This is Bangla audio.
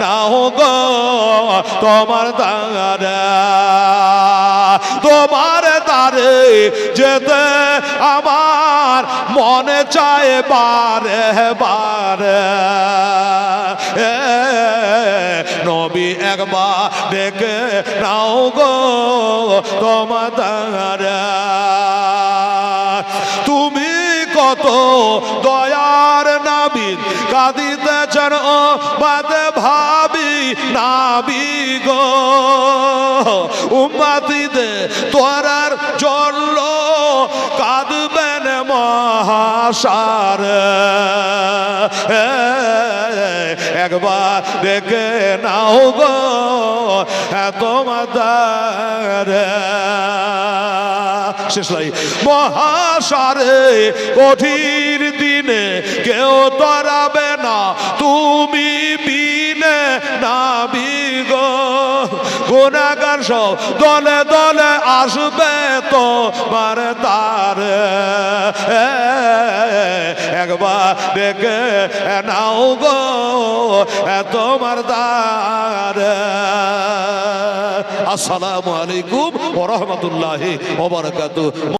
নাও গো, তোমার দাঁড়া তোমার দারে যেতে আমার মনে চায় বারে বারে। নবী একবার ডেকে নাও গো, তোমার দাঁড়া তুমি কত দয়ার নাবিদ কাঁদিতেছেন ও বাদে ভাবি নাবি গো। উম্মাতিতে তোরার জল কাঁদবেন মহাসার। একবার দেখে নাও গো তোমার শেষ লাই। মহাসারে কঠিন দিনে কেউ তরাবে তুমি বিনে না বিগো গুণাগার সব দলে দলে আসবে তো মারে তার। একবার ডেকে নাও গো তোমার দ্বার আসসালামু আলাইকুম ওরহমতুল্লাহি ওবরাকাতু